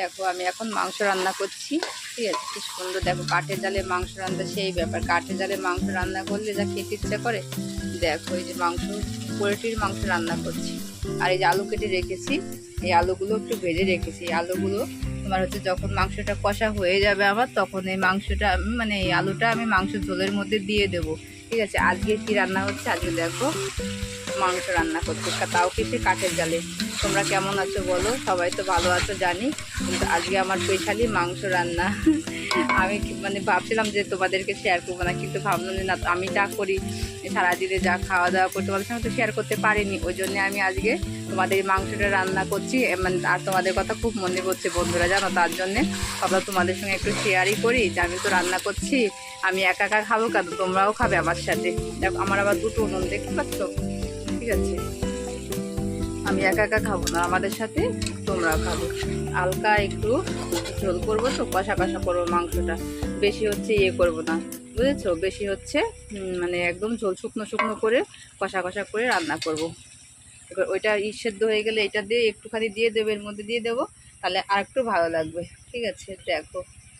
দেখো, আমি এখন মাংস রান্না করছি, ঠিক আছে? কি সুন্দর, দেখো, কাঠের জালে মাংস রান্না, সেই ব্যাপার। কাঠের জালে মাংস রান্না করলে যা খেতে ইচ্ছা করে, দেখো, এই যে মাংস, পোলট্রির মাংস রান্না করছি। আর এই যে আলু কেটে রেখেছি, এই আলুগুলো একটু ভেজে রেখেছি। এই আলুগুলো তোমার হচ্ছে যখন মাংসটা কষা হয়ে যাবে আমার তখন এই মাংসটা মানে এই আলুটা আমি মাংস ঝোলের মধ্যে দিয়ে দেবো। ঠিক আছে, আজকে কি রান্না হচ্ছে? আজকে দেখো মাংস রান্না করছে। তাও কিছু কাঠের জালে? তোমরা কেমন আছো বলো? সবাই তো ভালো আছো জানি। কিন্তু আজকে আমার পেছালি মাংস রান্না। আমি মানে ভাবছিলাম যে তোমাদেরকে শেয়ার করব না, কিন্তু ভাবলাম যে না আমি যা করি, সারাদিনে যা খাওয়া দাওয়া করতে তোমাদের সঙ্গে তো শেয়ার করতে পারিনি। ওই জন্য আমি আজকে তোমাদের মাংসটা রান্না করছি মানে আর তোমাদের কথা খুব মনে পড়ছে বন্ধুরা, জানো তার জন্যে ভাবলাম তোমাদের সঙ্গে একটু শেয়ারই করি, যে আমি তো রান্না করছি, আমি একা একা খাব কেন? তোমরাও খাবে আমার সাথে। দেখো, আমার আবার দুটো উনুন দেখতে পাচ্ছ? ঠিক আছে। আমি একা একা খাব না, আমাদের সাথে তোমরাও খাব। হালকা একটু ঝোল করব তো, কষা কষা করব মাংসটা। বেশি হচ্ছে ইয়ে করব না, বুঝেছ? বেশি হচ্ছে মানে একদম ঝোল শুকনো শুকনো করে কষা কষা করে রান্না করব। এবার ওইটা সেদ্ধ হয়ে গেলে এটা দিয়ে একটুখানি দিয়ে দেবো, এর মধ্যে দিয়ে দেবো, তাহলে আর একটু ভালো লাগবে। ঠিক আছে, দেখো।